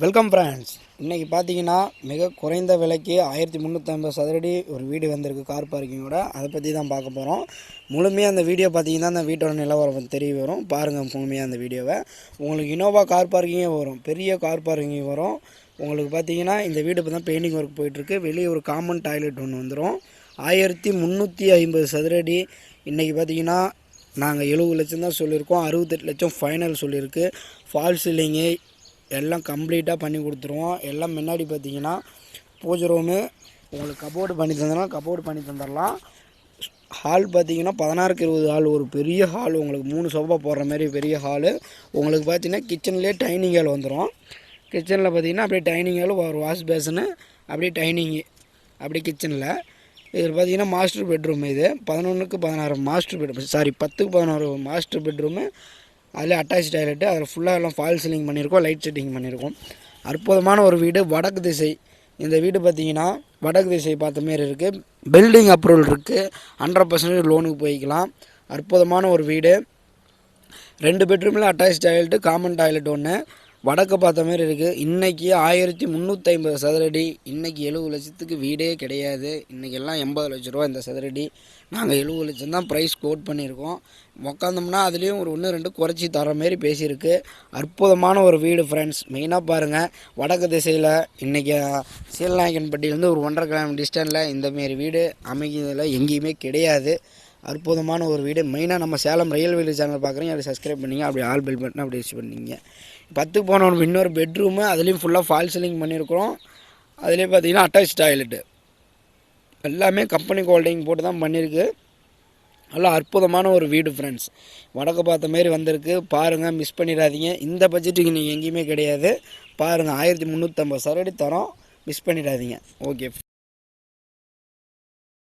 Welcome friends இன்றைக்கி பார்த்தீங்கன்னா மிக குறைந்த விலைக்கு ஆயிரத்தி முந்நூற்றம்பது சதுரடி ஒரு வீடு வந்திருக்கு கார் பார்க்கிங்கோட அதை பற்றி தான் பார்க்க போகிறோம் முழுமையாக அந்த வீடியோ பார்த்தீங்கன்னா அந்த வீட்டோட நிலவரம் தெரிய வரும். பாருங்கள் முழுமையாக அந்த வீடியோவை. உங்களுக்கு இனோவா கார் பார்க்கிங்கே வரும் பெரிய கார் பார்க்கிங் வரும். உங்களுக்கு பார்த்தீங்கன்னா இந்த வீடு இப்போ தான் பெயிண்டிங் ஒர்க் போயிட்டுருக்கு வெளியே ஒரு காமன் டாய்லெட் ஒன்று வந்துடும் ஆயிரத்தி முந்நூற்றி ஐம்பது சதுரடி. இன்றைக்கி பார்த்தீங்கன்னா நாங்கள் எழுபது லட்சம் தான் சொல்லியிருக்கோம். அறுபத்தெட்டு லட்சம் ஃபைனல் சொல்லியிருக்கு. ஃபால் இல்லைங்க எல்லாம் கம்ப்ளீட்டாக பண்ணி கொடுத்துருவோம். எல்லாம் முன்னாடி பார்த்தீங்கன்னா பூஜை ரூமு உங்களுக்கு கபோர்டு பண்ணி தந்துடலாம் கபோர்டு பண்ணி தந்துடலாம் ஹால் பார்த்தீங்கன்னா பதினாறுக்கு இருபது ஹால் ஒரு பெரிய ஹால் உங்களுக்கு மூணு சோஃபா போடுற மாதிரி பெரிய ஹாலு உங்களுக்கு பார்த்தீங்கன்னா கிச்சன்லேயே டைனிங் ஹால் வந்துடும் கிச்சனில் பார்த்தீங்கன்னா அப்படியே டைனிங் ஹால் ஒரு வாஷ் பேசனு அப்படியே டைனிங்கு அப்படியே கிச்சனில் இது பார்த்தீங்கன்னா மாஸ்டர் பெட்ரூம் இது. பதினொன்றுக்கு பதினாறு மாஸ்டர் பெட்ரூம் சாரி பத்துக்கு பதினாறு மாஸ்டர் பெட்ரூமு அதில் அட்டாச் டாய்லெட்டு அதில் ஃபுல்லாக எல்லாம் ஃபால் சீலிங் பண்ணியிருக்கோம் லைட் செட்டிங் பண்ணியிருக்கோம் அற்புதமான ஒரு வீடு வடக்கு திசை. இந்த வீடு பார்த்தீங்கன்னா வடக்கு திசை பார்த்த மாரி இருக்குது பில்டிங் அப்ரூவல் இருக்குது ஹண்ட்ரட் பர்சன்டேஜ் லோனுக்கு போய்க்கலாம். அற்புதமான ஒரு வீடு. ரெண்டு பெட்ரூமில் அட்டாச் டாய்லெட்டு காமன் டாய்லெட் ஒன்று வடக்கு பார்த்த மாதிரி இருக்குது இன்றைக்கி ஆயிரத்தி முந்நூற்றி ஐம்பது சதுரடி. இன்றைக்கி எழுபது லட்சத்துக்கு வீடே கிடையாது. இன்றைக்கி எல்லாம் எண்பது லட்ச ரூபா இந்த சதுரடி. நாங்கள் எழுபது லட்சம் தான் ப்ரைஸ் கோட் பண்ணியிருக்கோம். உக்காந்தோம்னா அதுலேயும் ஒரு ஒன்று ரெண்டு குறைச்சி தர மாரி பேசியிருக்கு. அற்புதமான ஒரு வீடு ஃப்ரெண்ட்ஸ் மெயினாக பாருங்கள் வடக்கு திசையில் இன்றைக்கி சீலநாயக்கன்பட்டியிலேருந்து ஒரு ஒன்றரை கிலோமீட்டர் டிஸ்டன்ஸில் இந்தமாரி வீடு அமைக்கிறதுல எங்கேயுமே கிடையாது. அற்புதமான ஒரு வீடு. மெயினாக நம்ம சேலம் ரயில் வீடு சேனல் பார்க்குறீங்க அதை சப்ஸ்கிரைப் பண்ணிங்க அப்படி ஆல் பெல் பட்டன் அப்படி யூஸ் பண்ணிங்க. பத்துக்கு போன இன்னொரு பெட்ரூமு அதுலேயும் ஃபுல்லாக ஃபால் சீலிங் பண்ணியிருக்கிறோம் அதுலேயே பார்த்தீங்கன்னா அட்டாச் டாய்லெட்டு எல்லாமே கம்பெனி கோல்டிங் போட்டு தான் பண்ணியிருக்கு நல்லா அற்புதமான ஒரு வீடு ஃப்ரெண்ட்ஸ் வடக்கு பார்த்த மாரி வந்திருக்கு. பாருங்கள் மிஸ் பண்ணிடாதீங்க. இந்த பட்ஜெட்டுக்கு நீங்கள் எங்கேயுமே கிடையாது. பாருங்கள் ஆயிரத்தி முந்நூற்றம்பது சரடி தரோம். மிஸ் பண்ணிடாதீங்க. ஓகே